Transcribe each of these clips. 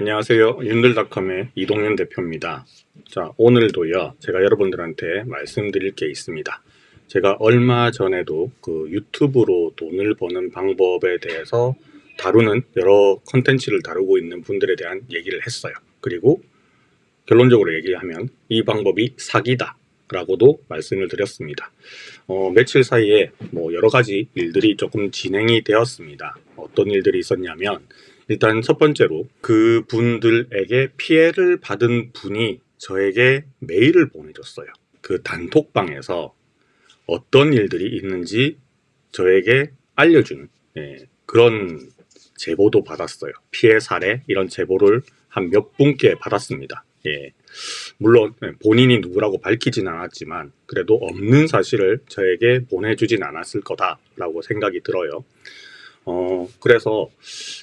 안녕하세요. 윤들닷컴의 이동현 대표입니다. 자, 오늘도요, 제가 여러분들한테 말씀드릴 게 있습니다. 제가 얼마 전에도 그 유튜브로 돈을 버는 방법에 대해서 다루는 여러 컨텐츠를 다루고 있는 분들에 대한 얘기를 했어요. 그리고 결론적으로 얘기하면 이 방법이 사기다. 라고도 말씀을 드렸습니다. 어, 며칠 사이에 뭐 여러 가지 일들이 조금 진행이 되었습니다. 어떤 일들이 있었냐면, 일단 첫 번째로 그 분들에게 피해를 받은 분이 저에게 메일을 보내줬어요. 그 단톡방에서 어떤 일들이 있는지 저에게 알려주는 예, 그런 제보도 받았어요. 피해 사례 이런 제보를 한 몇 분께 받았습니다. 예. 물론 본인이 누구라고 밝히진 않았지만 그래도 없는 사실을 저에게 보내주진 않았을 거다라고 생각이 들어요. 어, 그래서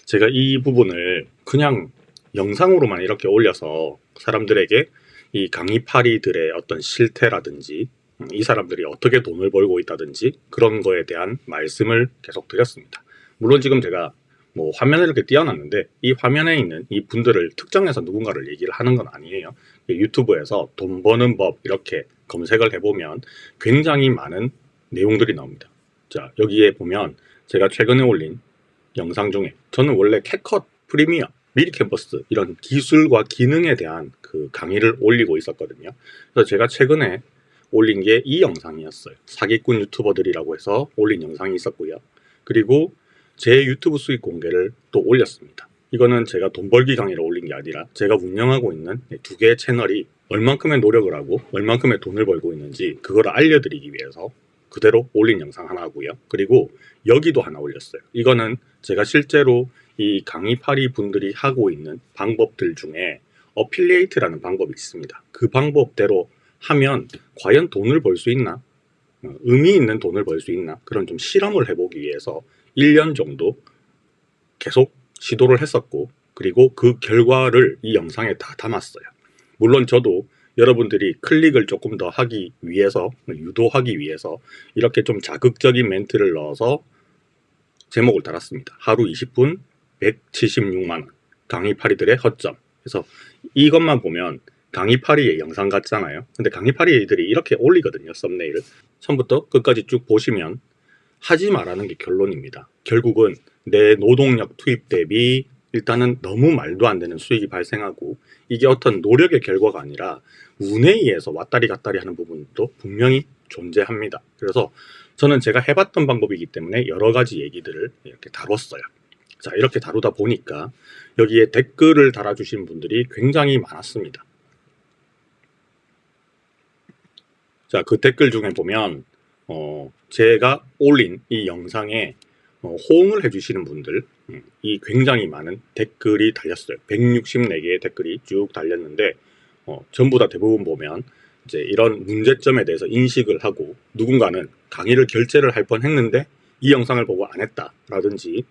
제가 이 부분을 그냥 영상으로만 이렇게 올려서 사람들에게 이 강의파리들의 어떤 실태라든지 음, 이 사람들이 어떻게 돈을 벌고 있다든지 그런 거에 대한 말씀을 계속 드렸습니다. 물론 지금 제가 뭐 화면을 이렇게 띄워놨는데 이 화면에 있는 이 분들을 특정해서 누군가를 얘기를 하는 건 아니에요. 유튜브에서 돈 버는 법 이렇게 검색을 해보면 굉장히 많은 내용들이 나옵니다. 자 여기에 보면 제가 최근에 올린 영상 중에 저는 원래 캣컷 프리미어 미리 캠퍼스 이런 기술과 기능에 대한 그 강의를 올리고 있었거든요. 그래서 제가 최근에 올린 게 이 영상이었어요. 사기꾼 유튜버들이라고 해서 올린 영상이 있었고요. 그리고 제 유튜브 수익 공개를 또 올렸습니다. 이거는 제가 돈 벌기 강의를 올린 게 아니라 제가 운영하고 있는 두 개의 채널이 얼만큼의 노력을 하고 얼만큼의 돈을 벌고 있는지 그걸 알려드리기 위해서 그대로 올린 영상 하나고요. 그리고 여기도 하나 올렸어요. 이거는 제가 실제로 이 강의파리 분들이 하고 있는 방법들 중에 어필리에이트라는 방법이 있습니다. 그 방법대로 하면 과연 돈을 벌 수 있나? 어, 의미 있는 돈을 벌 수 있나? 그런 좀 실험을 해보기 위해서 1년 정도 계속 시도를 했었고, 그리고 그 결과를 이 영상에 다 담았어요. 물론 저도 여러분들이 클릭을 조금 더 하기 위해서, 유도하기 위해서 이렇게 좀 자극적인 멘트를 넣어서 제목을 달았습니다. 하루 20분 176만 원. 강의파리들의 허점. 그래서 이것만 보면 강의파리의 영상 같잖아요. 근데 강의파리들이 이렇게 올리거든요. 썸네일을. 처음부터 끝까지 쭉 보시면 하지 말라는 게 결론입니다. 결국은 내 노동력 투입 대비 일단은 너무 말도 안 되는 수익이 발생하고 이게 어떤 노력의 결과가 아니라 운에 의해서 왔다리 갔다리 하는 부분도 분명히 존재합니다. 그래서 저는 제가 해봤던 방법이기 때문에 여러 가지 얘기들을 이렇게 다뤘어요. 자, 이렇게 다루다 보니까 여기에 댓글을 달아주신 분들이 굉장히 많았습니다. 자, 그 댓글 중에 보면, 어, 제가 올린 이 영상에 어, 호응을 해주시는 분들, 음, 이 굉장히 많은 댓글이 달렸어요. 164개의 댓글이 쭉 달렸는데, 어, 전부 다 대부분 보면, 이제 이런 문제점에 대해서 인식을 하고, 누군가는 강의를 결제를 할 뻔 했는데, 이 영상을 보고 안 했다라든지,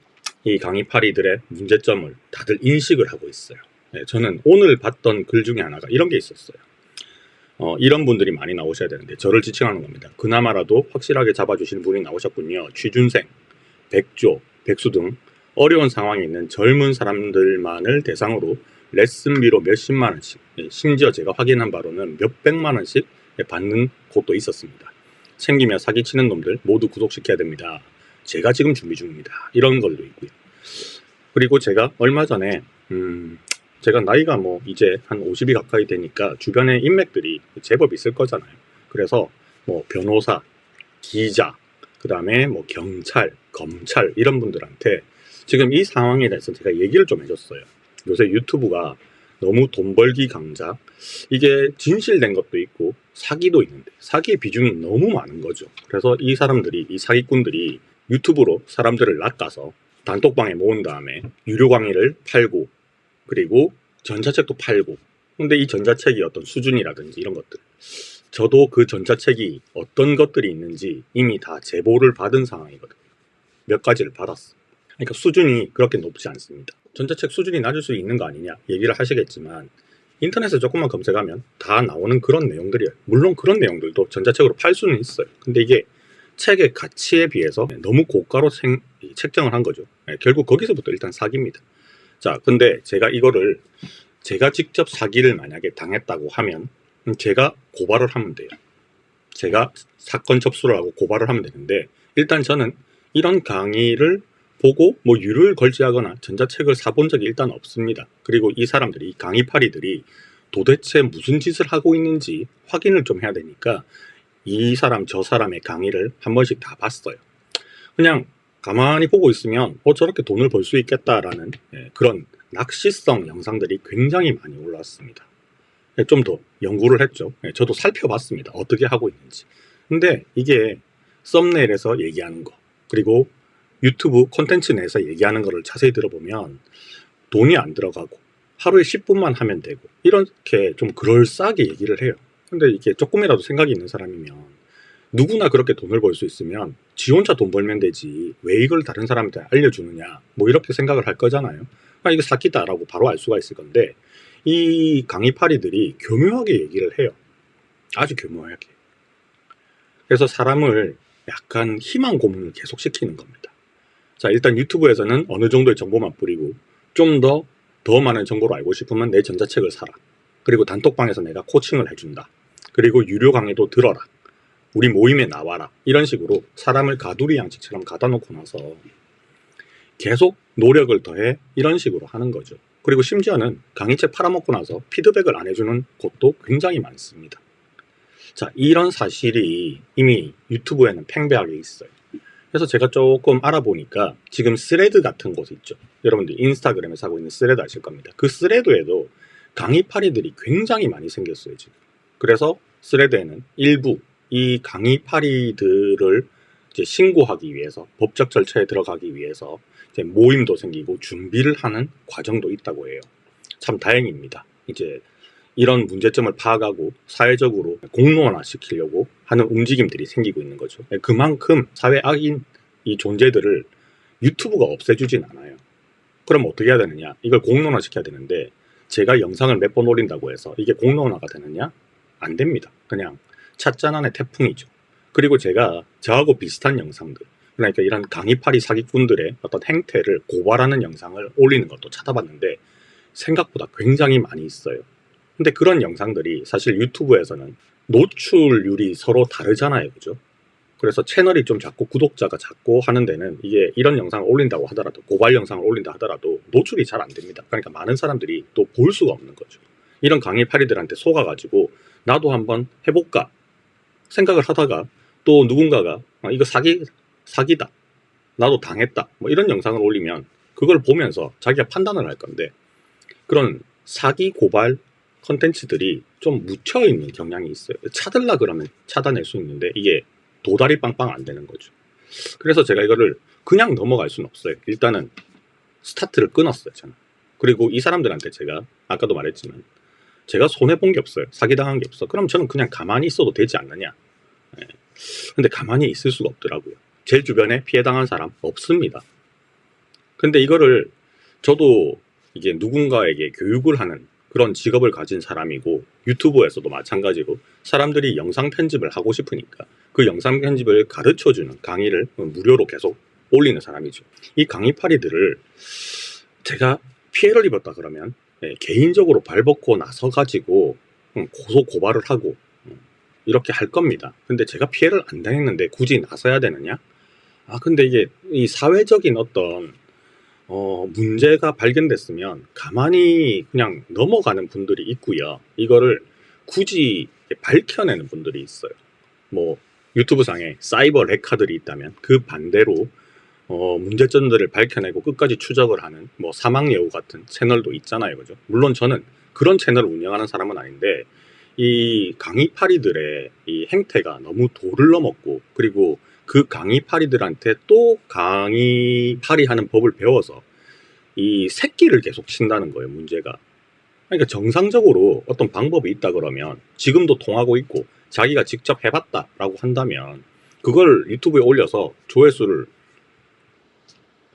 이 강의 파리들의 문제점을 다들 인식을 하고 있어요. 네, 저는 오늘 봤던 글 중에 하나가 이런 게 있었어요. 어, 이런 분들이 많이 나오셔야 되는데 저를 지칭하는 겁니다. 그나마라도 확실하게 잡아주시는 분이 나오셨군요. 취준생, 백조, 백수 등 어려운 상황에 있는 젊은 사람들만을 대상으로 레슨비로 몇십만 원씩, 예, 심지어 제가 확인한 바로는 몇백만 원씩 받는 곳도 있었습니다. 챙기며 사기치는 놈들 모두 구속시켜야 됩니다. 제가 지금 준비 중입니다. 이런 걸도 있고요. 그리고 제가 얼마 전에 음, 제가 나이가 뭐 이제 한 50이 가까이 되니까 주변에 인맥들이 제법 있을 거잖아요. 그래서 뭐 변호사, 기자, 그 다음에 뭐 경찰, 검찰 이런 분들한테 지금 이 상황에 대해서 제가 얘기를 좀 해줬어요. 요새 유튜브가 너무 돈 벌기 강자 이게 진실된 것도 있고 사기도 있는데 사기의 비중이 너무 많은 거죠. 그래서 이 사람들이 이 사기꾼들이 유튜브로 사람들을 낚아서 단톡방에 모은 다음에 유료 강의를 팔고 그리고 전자책도 팔고. 근데 이 전자책이 어떤 수준이라든지 이런 것들. 저도 그 전자책이 어떤 것들이 있는지 이미 다 제보를 받은 상황이거든요. 몇 가지를 받았어. 그러니까 수준이 그렇게 높지 않습니다. 전자책 수준이 낮을 수 있는 거 아니냐 얘기를 하시겠지만 인터넷에 조금만 검색하면 다 나오는 그런 내용들이에요. 물론 그런 내용들도 전자책으로 팔 수는 있어요. 근데 이게 책의 가치에 비해서 너무 고가로 책정을 한 거죠. 예, 결국 거기서부터 일단 사기입니다 자, 근데 제가 이거를 제가 직접 사기를 만약에 당했다고 하면 음, 제가 고발을 하면 돼요. 제가 사건 접수를 하고 고발을 하면 되는데 일단 저는 이런 강의를 보고 뭐 유료를 걸지하거나 전자책을 사본 적이 일단 없습니다. 그리고 이 사람들이 이 강의파리들이 도대체 무슨 짓을 하고 있는지 확인을 좀 해야 되니까 이 사람 저 사람의 강의를 한 번씩 다 봤어요. 그냥 가만히 보고 있으면 어 저렇게 돈을 벌 수 있겠다라는 예, 그런 낚시성 영상들이 굉장히 많이 올라왔습니다. 좀 더 연구를 했죠. 예, 저도 살펴봤습니다. 어떻게 하고 있는지. 근데 이게 썸네일에서 얘기하는 거 그리고 유튜브 콘텐츠 내에서 얘기하는 거를 자세히 들어보면 돈이 안 들어가고 하루에 10분만 하면 되고 이렇게 좀 그럴싸하게 얘기를 해요. 근데 이게 조금이라도 생각이 있는 사람이면 누구나 그렇게 돈을 벌 수 있으면 지 혼자 돈 벌면 되지 왜 이걸 다른 사람한테 알려주느냐 뭐 이렇게 생각을 할 거잖아요. 아 이거 사기다라고 바로 알 수가 있을 건데 이 강의파리들이 교묘하게 얘기를 해요. 아주 교묘하게. 그래서 사람을 약간 희망 고문을 계속 시키는 겁니다. 자, 일단 유튜브에서는 어느 정도의 정보만 뿌리고 좀 더더 많은 정보를 알고 싶으면 내 전자책을 사라. 그리고 단톡방에서 내가 코칭을 해준다. 그리고 유료 강의도 들어라. 우리 모임에 나와라. 이런 식으로 사람을 가두리 양식처럼 가다 놓고 나서 계속 노력을 더해 이런 식으로 하는 거죠. 그리고 심지어는 강의책 팔아먹고 나서 피드백을 안 해주는 곳도 굉장히 많습니다. 자, 이런 사실이 이미 유튜브에는 팽배하게 있어요. 그래서 제가 조금 알아보니까 지금 스레드 같은 곳 있죠. 여러분들 인스타그램에서 하고 있는 스레드 아실 겁니다. 그 스레드에도 강의파리들이 굉장히 많이 생겼어요, 지금. 그래서 스레드에는 일부 이 강의 파리들을 이제 신고하기 위해서 법적 절차에 들어가기 위해서 이제 모임도 생기고 준비를 하는 과정도 있다고 해요. 참 다행입니다. 이제 이런 문제점을 파악하고 사회적으로 공론화 시키려고 하는 움직임들이 생기고 있는 거죠. 그만큼 사회 악인 이 존재들을 유튜브가 없애주진 않아요. 그럼 어떻게 해야 되느냐? 이걸 공론화 시켜야 되는데 제가 영상을 몇 번 올린다고 해서 이게 공론화가 되느냐? 안 됩니다. 그냥 찻잔 안의 태풍이죠. 그리고 제가 저하고 비슷한 영상들 그러니까 이런 강의파리 사기꾼들의 어떤 행태를 고발하는 영상을 올리는 것도 찾아봤는데 생각보다 굉장히 많이 있어요. 근데 그런 영상들이 사실 유튜브에서는 노출률이 서로 다르잖아요. 그죠? 그래서 채널이 좀 작고 구독자가 작고 하는 데는 이게 이런 영상을 올린다고 하더라도 고발 영상을 올린다 하더라도 노출이 잘 안 됩니다. 그러니까 많은 사람들이 또 볼 수가 없는 거죠. 이런 강의파리들한테 속아가지고 나도 한번 해볼까 생각을 하다가 또 누군가가 아, 이거 사기 사기다 나도 당했다 뭐 이런 영상을 올리면 그걸 보면서 자기가 판단을 할 건데 그런 사기 고발 컨텐츠들이 좀 묻혀 있는 경향이 있어요. 차들라 그러면 차단할 수 있는데 이게 도다리 빵빵 안 되는 거죠. 그래서 제가 이거를 그냥 넘어갈 수는 없어요. 일단은 스타트를 끊었어요, 저는. 그리고 이 사람들한테 제가 아까도 말했지만 제가 손해 본 게 없어요. 사기당한 게 없어. 그럼 저는 그냥 가만히 있어도 되지 않느냐. 예. 근데 가만히 있을 수가 없더라고요. 제 주변에 피해 당한 사람 없습니다. 근데 이거를 저도 이게 누군가에게 교육을 하는 그런 직업을 가진 사람이고 유튜브에서도 마찬가지로 사람들이 영상 편집을 하고 싶으니까 그 영상 편집을 가르쳐 주는 강의를 무료로 계속 올리는 사람이죠. 이 강의파리들을 제가 피해를 입었다 그러면 예, 개인적으로 발벗고 나서 가지고 음, 고소 고발을 하고 음, 이렇게 할 겁니다. 근데 제가 피해를 안 당했는데 굳이 나서야 되느냐? 아 근데 이게 이 사회적인 어떤 어, 문제가 발견됐으면 가만히 그냥 넘어가는 분들이 있고요. 이거를 굳이 밝혀내는 분들이 있어요. 뭐 유튜브 상에 사이버 레카들이 있다면 그 반대로 어, 문제점들을 밝혀내고 끝까지 추적을 하는 뭐 사망 예우 같은 채널도 있잖아요. 그죠? 물론 저는 그런 채널을 운영하는 사람은 아닌데 이 강의파리들의 이 행태가 너무 도를 넘었고 그리고 그 강의파리들한테 또 강의파리 하는 법을 배워서 이 새끼를 계속 친다는 거예요, 문제가. 그러니까 정상적으로 어떤 방법이 있다 그러면 지금도 통하고 있고 자기가 직접 해봤다라고 한다면 그걸 유튜브에 올려서 조회수를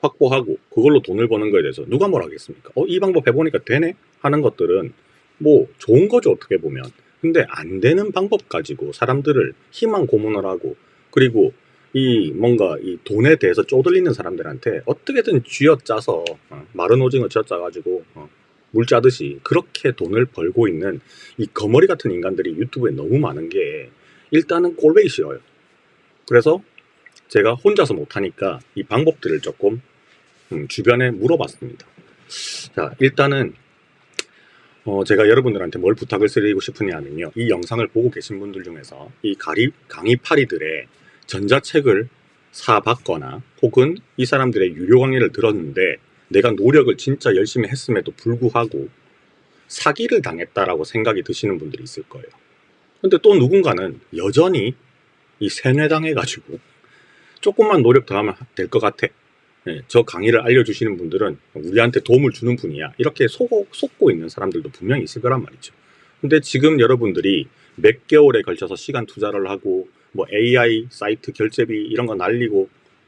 확보하고 그걸로 돈을 버는 거에 대해서 누가 뭘 하겠습니까? 어, 이 방법 해보니까 되네? 하는 것들은 뭐 좋은 거죠, 어떻게 보면. 근데 안 되는 방법 가지고 사람들을 희망 고문을 하고 그리고 이 뭔가 이 돈에 대해서 쪼들리는 사람들한테 어떻게든 쥐어짜서 어, 마른 오징어 쥐어짜가지고 어, 물 짜듯이 그렇게 돈을 벌고 있는 이 거머리 같은 인간들이 유튜브에 너무 많은 게 일단은 꼴보기 싫어요. 그래서 제가 혼자서 못하니까 이 방법들을 조금 음, 주변에 물어봤습니다. 자, 일단은 어, 제가 여러분들한테 뭘 부탁을 드리고 싶으냐면요. 이 영상을 보고 계신 분들 중에서 이 가리, 강의파리들의 전자책을 사봤거나 혹은 이 사람들의 유료 강의를 들었는데 내가 노력을 진짜 열심히 했음에도 불구하고 사기를 당했다라고 생각이 드시는 분들이 있을 거예요. 근데 또 누군가는 여전히 이 세뇌당해가지고 조금만 노력 더 하면 될 것 같아. 예, 저 강의를 알려주시는 분들은 우리한테 도움을 주는 분이야. 이렇게 속, 속고 있는 사람들도 분명히 있을 거란 말이죠. 근데 지금 여러분들이 몇 개월에 걸쳐서 시간 투자를 하고 뭐 AI 사이트 결제비 이런 거 날리고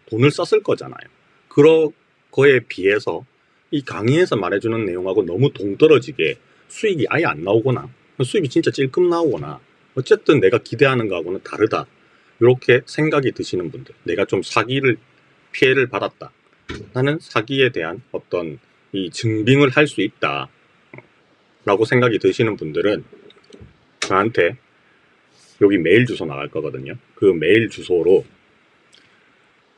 돈을 썼을 거잖아요. 그런 거에 비해서 이 강의에서 말해주는 내용하고 너무 동떨어지게 수익이 아예 안 나오거나 수입이 진짜 찔끔 나오거나 어쨌든 내가 기대하는 거하고는 다르다. 이렇게 생각이 드시는 분들, 내가 좀 사기를 피해를 받았다. 나는 사기에 대한 어떤 이 증빙을 할 수 있다. 라고 생각이 드시는 분들은 저한테 여기 메일 주소 나갈 거거든요. 그 메일 주소로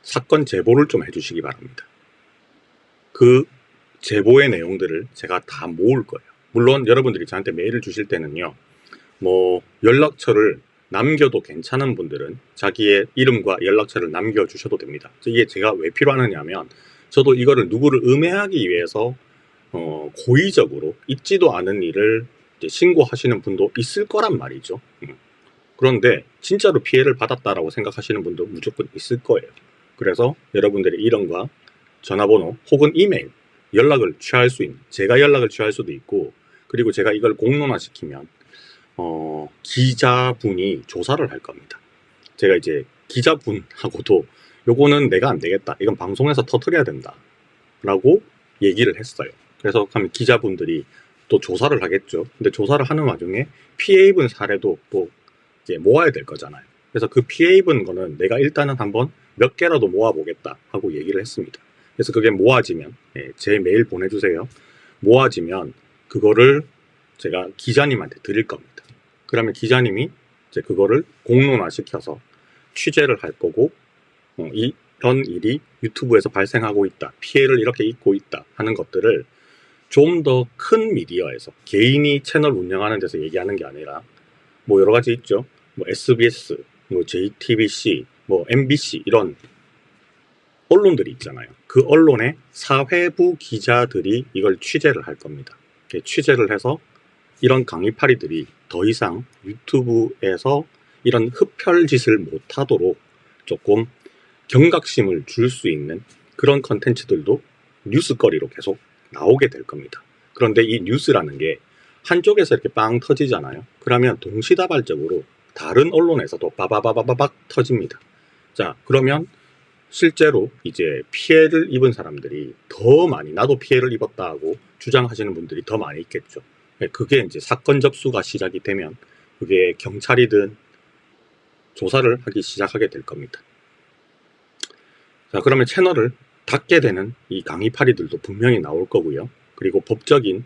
사건 제보를 좀 해주시기 바랍니다. 그 제보의 내용들을 제가 다 모을 거예요. 물론 여러분들이 저한테 메일을 주실 때는요, 뭐 연락처를 남겨도 괜찮은 분들은 자기의 이름과 연락처를 남겨주셔도 됩니다. 이게 제가 왜 필요하느냐면 저도 이거를 누구를 음해하기 위해서 어, 고의적으로 있지도 않은 일을 신고하시는 분도 있을 거란 말이죠. 음. 그런데 진짜로 피해를 받았다라고 생각하시는 분도 무조건 있을 거예요. 그래서 여러분들의 이름과 전화번호 혹은 이메일 연락을 취할 수 있는 제가 연락을 취할 수도 있고 그리고 제가 이걸 공론화시키면 어, 기자분이 조사를 할 겁니다. 제가 이제 기자분하고도 요거는 내가 안 되겠다. 이건 방송에서 터트려야 된다. 라고 얘기를 했어요. 그래서 하면 기자분들이 또 조사를 하겠죠. 근데 조사를 하는 와중에 피해 입은 사례도 또 이제 모아야 될 거잖아요. 그래서 그 피해 입은 거는 내가 일단은 한번 몇 개라도 모아보겠다 하고 얘기를 했습니다. 그래서 그게 모아지면 예, 제 메일 보내주세요. 모아지면 그거를 제가 기자님한테 드릴 겁니다. 그러면 기자님이 이제 그거를 공론화 시켜서 취재를 할 거고 어, 이런 일이 유튜브에서 발생하고 있다, 피해를 이렇게 입고 있다 하는 것들을 좀 더 큰 미디어에서 개인이 채널 운영하는 데서 얘기하는 게 아니라 뭐 여러 가지 있죠. 뭐 SBS, 뭐 JTBC, 뭐 MBC 이런 언론들이 있잖아요. 그 언론의 사회부 기자들이 이걸 취재를 할 겁니다. 취재를 해서 이런 강의파리들이 더 이상 유튜브에서 이런 흡혈 짓을 못하도록 조금 경각심을 줄 수 있는 그런 컨텐츠들도 뉴스거리로 계속 나오게 될 겁니다. 그런데 이 뉴스라는 게 한쪽에서 이렇게 빵 터지잖아요. 그러면 동시다발적으로 다른 언론에서도 빠바바바바박 터집니다. 자, 그러면 실제로 이제 피해를 입은 사람들이 더 많이 나도 피해를 입었다 하고 주장하시는 분들이 더 많이 있겠죠. 네, 그게 이제 사건 접수가 시작이 되면 그게 경찰이든 조사를 하기 시작하게 될 겁니다. 자, 그러면 채널을 닫게 되는 이 강의파리들도 분명히 나올 거고요. 그리고 법적인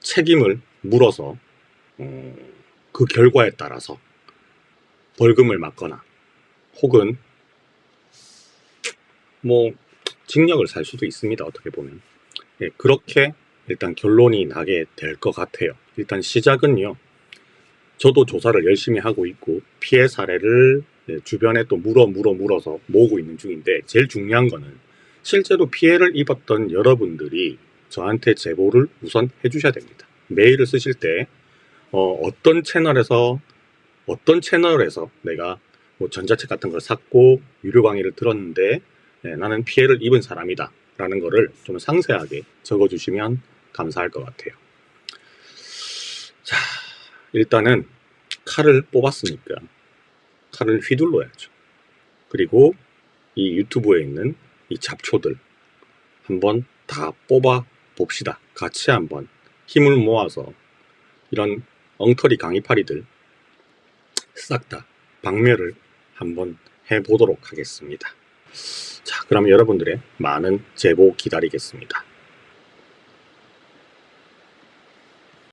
책임을 물어서 어, 그 결과에 따라서 벌금을 맞거나 혹은 뭐 징역을 살 수도 있습니다. 어떻게 보면 예, 그렇게 일단 결론이 나게 될 것 같아요. 일단 시작은요. 저도 조사를 열심히 하고 있고 피해 사례를 예, 주변에 또 물어 물어 물어서 모으고 있는 중인데 제일 중요한 거는 실제로 피해를 입었던 여러분들이 저한테 제보를 우선 해주셔야 됩니다. 메일을 쓰실 때 어, 떤 채널에서 어떤 채널에서 내가 뭐 전자책 같은 걸 샀고 유료 강의를 들었는데 네, 나는 피해를 입은 사람이다 라는 거를 좀 상세하게 적어주시면 감사할 것 같아요. 자, 일단은 칼을 뽑았으니까 칼을 휘둘러야죠. 그리고 이 유튜브에 있는 이 잡초들 한번 다 뽑아 봅시다. 같이 한번 힘을 모아서 이런 엉터리 강의파리들 싹 다 박멸을 한번 해보도록 하겠습니다. 자, 그럼 여러분들의 많은 제보 기다리겠습니다.